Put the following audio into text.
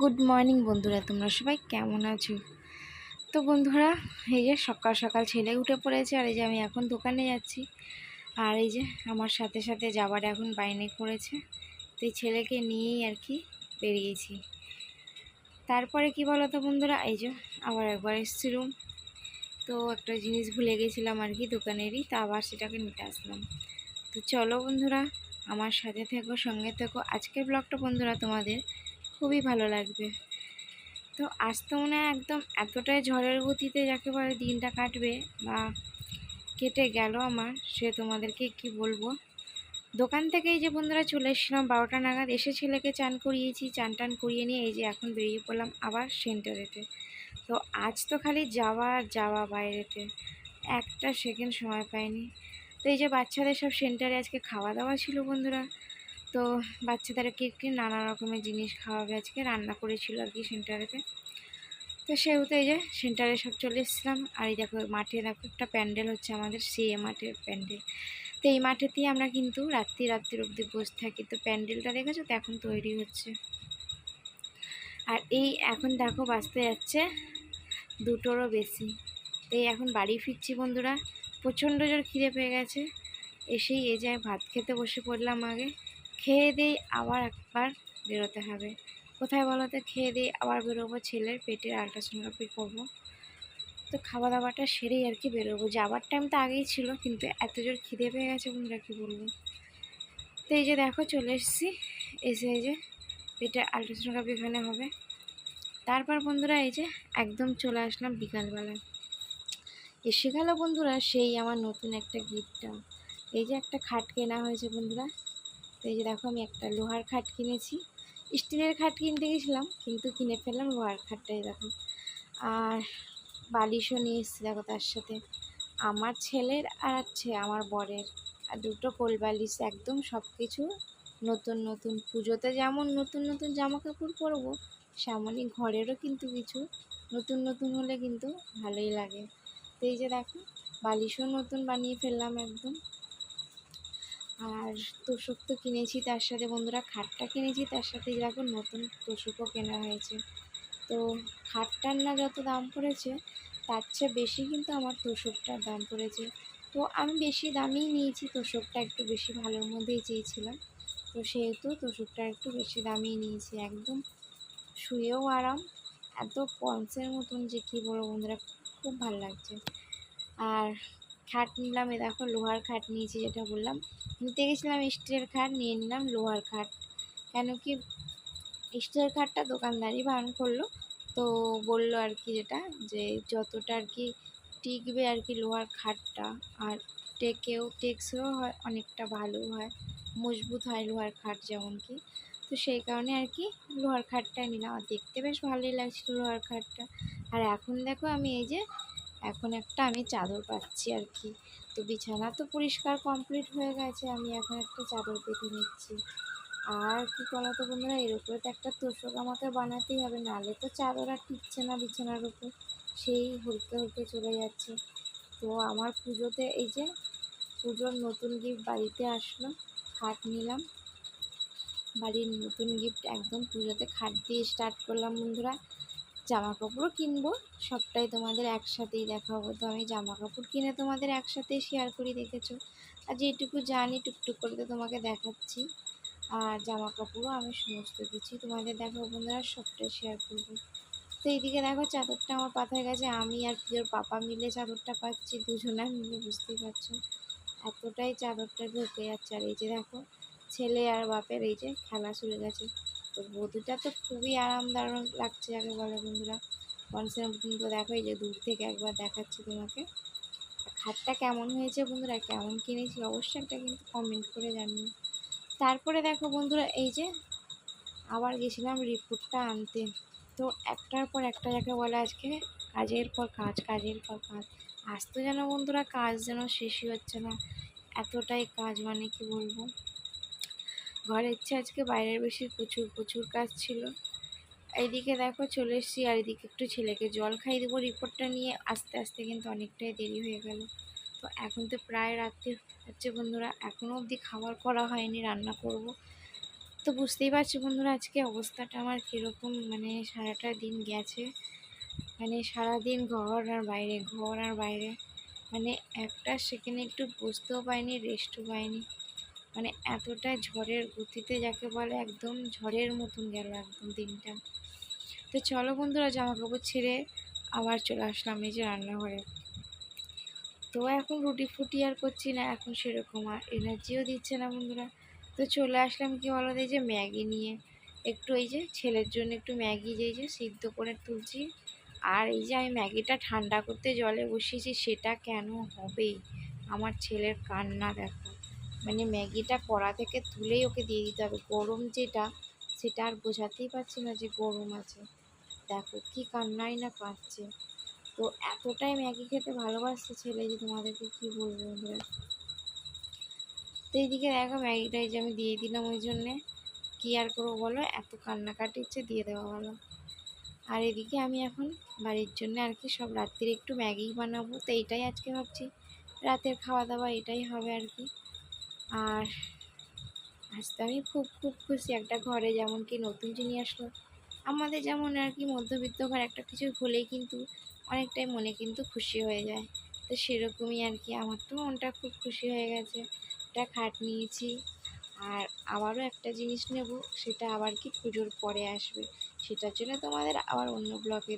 Good morning বন্ধুরা, তোমরা সবাই কেমন আছো? তো বন্ধুরা, এই যে সকাল সকাল ছেলে উঠে পড়েছে, আর এই যে আমি এখন দোকানে যাচ্ছি। আর এই যে আমার সাথে সাথে যাবার এখন বাইনে করেছে, তো এই ছেলেকে নিয়েই আর কি বেরিয়েছি। তারপরে কি বলো তো বন্ধুরা, এই যে আবার একবার এসেছিলাম তো একটা জিনিস ভুলে গেছিলাম আর কি দোকানেরই, তা আবার সেটাকে নিতে আসলাম। তো চলো বন্ধুরা, আমার সাথে থেকো, সঙ্গে থেকো। আজকের ব্লগটা বন্ধুরা তোমাদের খুবই ভালো লাগবে। তো আজ তো মনে হয় একদম এতটাই ঝড়ের গতিতে যাকে বলে দিনটা কাটবে বা কেটে গেল আমার, সে তোমাদেরকে কি বলব? দোকান থেকে এই যে বন্ধুরা চলে এসেছিলাম, বারোটা নাগাদ এসে ছেলেকে চান করিয়েছি চান টান করিয়ে নিয়ে এই যে এখন বেরিয়ে পড়লাম আবার সেন্টারেতে। তো আজ তো খালি যাওয়া আর যাওয়া বাইরেতে, একটা সেকেন্ড সময় পাইনি। তো এই যে বাচ্চাদের সব সেন্টারে আজকে খাওয়া দাওয়া ছিল বন্ধুরা তো বাচ্চাদেরকে একটি নানা রকমের জিনিস খাওয়াবে আজকে? রান্না করেছিল আর কি সেন্টারেতে। তো সেহেতু এই যে সেন্টারে সব চলে এসেছিলাম। আর এই দেখো মাঠে দেখো একটা প্যান্ডেল হচ্ছে আমাদের সিএ মাঠের প্যান্ডেল। তো এই মাঠেতেই আমরা কিন্তু রাত্রি রাত্রির অবধি বসে থাকি। তো প্যান্ডেলটা দেখেছ? তো এখন তৈরি হচ্ছে। আর এই এখন দেখো বাঁচতে যাচ্ছে দুটোরও বেশি। তো এই এখন বাড়ি ফিরছি বন্ধুরা। প্রচণ্ড জোর খিদে পেয়ে গেছে। এসেই এ যায় ভাত খেতে বসে পড়লাম আগে। খেয়ে দিয়ে আবার একবার বেরোতে হবে। কোথায় বলো তো? খেয়ে দিয়ে আবার বেরোবো ছেলের পেটের আল্ট্রাসোনোগ্রাফি করব। তো খাওয়া দাওয়াটা সেরেই আর কি বেরোবো। যাওয়ার টাইম তো আগেই ছিল, কিন্তু এত জোর খিদে পেয়ে গেছে বন্ধুরা, কী বলব? তো এই যে দেখো, চলে এসেছি। এসে এই যে পেটের আল্ট্রাসোনোগ্রাফি এখানে হবে। তারপর বন্ধুরা এই যে একদম চলে আসলাম বিকালবেলা এসে গেল বন্ধুরা সেই আমার নতুন একটা গিফটটা এই যে একটা খাট কেনা হয়েছে বন্ধুরা। তো এই যে দেখো, আমি একটা লোহার খাট কিনেছি। স্টিলের খাট কিনতে গেছিলাম, কিন্তু কিনে ফেললাম লোহার খাটটাই, দেখো। আর বালিশও নিয়ে এসেছি, দেখো তার সাথে। আমার ছেলের আর আছে আমার বরের। আর দুটো কোল বালিশ, একদম সব কিছু নতুন নতুন। পুজোতে যেমন নতুন নতুন জামা কাপড় পরবো, সেমনই ঘরেরও কিন্তু কিছু নতুন নতুন হলে কিন্তু ভালোই লাগে। তো এই যে দেখো, বালিশও নতুন বানিয়ে ফেললাম একদম। আর তোষক তো কিনেছি তার সাথে, বন্ধুরা খাটটা কিনেছি তার সাথে দেখো নতুন তোষকও কেনা হয়েছে। তো খাটটার না যত দাম পড়েছে, তার চেয়ে বেশি কিন্তু আমার তোষকটার দাম পড়েছে। তো আমি বেশি দামেই নিয়েছি, তোষকটা একটু বেশি ভালোর মধ্যেই চেয়েছিলাম। তো সেহেতু তোষকটা একটু বেশি দামেই নিয়েছি, একদম শুয়েও আরাম, এত পঞ্চের মতন যে কী বলব বন্ধুরা, খুব ভালো লাগছে। আর খাট নিলাম, এ দেখো লোহার খাট নিয়েছি যেটা বললাম। নিতে গেছিলাম স্টিলের খাট, নিয়ে নিলাম লোহার খাট। কেন কি স্টিলের খাটটা দোকানদারই বারণ করল, তো বলল আর কি যেটা, যে যতটা আর কি টিকবে আর কি লোহার খাটটা, আর টেকেও, টেকসেও হয়, অনেকটা ভালো হয়, মজবুত হয় লোহার খাট যেমন কি। তো সেই কারণে আর কি লোহার খাটটা নিলাম, আর দেখতে বেশ ভালোই লাগছিল লোহার খাটটা। আর এখন দেখো আমি এই যে এখন একটা আমি চাদর পাচ্ছি আর কি। তো বিছানা তো পরিষ্কার কমপ্লিট হয়ে গেছে, আমি এখন একটা চাদর পেতে নিচ্ছি। আর কী করা তো বন্ধুরা, এর উপরে তো একটা তোষক আমাকে বানাতেই হবে নাহলে তো চাদর আর টিকছে না বিছানার উপর। সেই হলকে হলকে চলে যাচ্ছে। তো আমার পুজোতে এই যে পুজোর নতুন গিফট বাড়িতে আসলো, খাট নিলাম। বাড়ির নতুন গিফট একদম পুজোতে খাট দিয়ে স্টার্ট করলাম বন্ধুরা। জামা কাপড়ও কিনবো, সবটাই তোমাদের একসাথেই দেখাবো। তো আমি জামা কাপড় কিনে তোমাদের একসাথেই শেয়ার করি, দেখেছ? আর যেটুকু জানি, টুকটুক করে তো তোমাকে দেখাচ্ছি। আর জামা কাপড়ও আমি সমস্ত কিছুই তোমাদের দেখাবো, বন্ধুরা, সবটাই শেয়ার করব। তো এইদিকে দেখো, চাদরটা আমার পাথায় গেছে। আমি আর প্রিয়র পাপা মিলে চাদরটা পাচ্ছি, দুজনা মিলে, বুঝতেই পারছ? এতটাই চাদরটা ঢুকে যাচ্ছে। আর এই যে দেখো, ছেলে আর বাপের এই যে খেলা শুরু গেছে। তো বধুটা তো খুবই আরামদায়ক লাগছে যাকে বলে বন্ধুরা। কনসের মতন তো দেখো, এই যে দূর থেকে একবার দেখাচ্ছি তোমাকে। খাটটা কেমন হয়েছে বন্ধুরা? কেমন কিনেছি? অবশ্যই একটা কিন্তু কমেন্ট করে জানিও। তারপরে দেখো বন্ধুরা, এই যে আবার গেছিলাম রিপোর্টটা আনতে। তো একটার পর একটা যাকে বলে আজকে, কাজের পর কাজ, কাজের পর কাজ। আজ তো যেন বন্ধুরা কাজ যেন শেষই হচ্ছে না। এতটাই কাজ মানে কি বলব? ঘরে ইচ্ছে আজকে বাইরের বেশি প্রচুর প্রচুর কাজ ছিল। এইদিকে দেখো চলে এসেছি আর এদিকে একটু ছেলেকে জল খাই দেবো রিপোর্টটা নিয়ে। আস্তে আস্তে কিন্তু অনেকটাই দেরি হয়ে গেল। তো এখন তো প্রায় রাত্রে হচ্ছে বন্ধুরা। এখনও অবধি খাবার করা হয়নি, রান্না করব। তো বুঝতেই পারছ বন্ধুরা আজকে অবস্থাটা আমার কীরকম? মানে সারাটা দিন গেছে। মানে সারাদিন ঘর আর বাইরে, ঘর আর বাইরে। মানে একটা সেখানে একটু বুঝতেও পাইনি রেস্টও পাইনি। মানে এতটা ঝড়ের গতিতে যাকে বলে একদম ঝড়ের মতন গেল একদম দিনটা। তো চলো বন্ধুরা জামা কাপড় ছেড়ে আবার চলে আসলাম এই যে রান্নাঘরে। তো এখন রুটি ফুটি আর করছি না, এখন সেরকম আর এনার্জিও দিচ্ছে না বন্ধুরা। তো চলে আসলাম কি বলো এই যে ম্যাগি নিয়ে। একটু এই যে ছেলের জন্য একটু ম্যাগি যে যে সিদ্ধ করে তুলছি। আর এই যে আমি ম্যাগিটা ঠান্ডা করতে জলে বসিয়েছি, সেটা কেন হবে আমার ছেলের কান্না দেখো। মানে ম্যাগিটা কড়া থেকে তুলেই ওকে দিয়ে দিতে হবে। গরম যেটা, সেটা আর বোঝাতেই পারছি না যে গরম আছে। দেখো কি কান্নাই না কাঁদছে। তো এতটাই ম্যাগি খেতে ভালোবাসছে ছেলে যে তোমাদেরকে কী বলব বন্ধুরা? তো এইদিকে দেখো ম্যাগিটা এই যে আমি দিয়ে দিলাম ওই জন্যে। কী আর করব বলো? এত কান্নাকাটি ইচ্ছে দিয়ে দেওয়া ভালো। আর এদিকে আমি এখন বাড়ির জন্য আর কি সব রাত্রির একটু ম্যাগি বানাবো। তো এইটাই আজকে ভাবছি। রাতের খাওয়া দাওয়া এটাই হবে আর কি। আর আজ তো আমি খুব খুব খুশি একটা ঘরে যেমন কি নতুন জিনিস আসলো। আমাদের যেমন আর কি মধ্যবিত্ত ঘর একটা কিছু হলেই কিন্তু অনেকটাই মনে কিন্তু খুশি হয়ে যায়। তো সেরকমই আর কি আমার তো মনটা খুব খুশি হয়ে গেছে। একটা খাট নিয়েছি আর আবারও একটা জিনিস নেব, সেটা আবার কি পুজোর পরে আসবে, সেটার জন্য তোমাদের আবার অন্য ব্লকে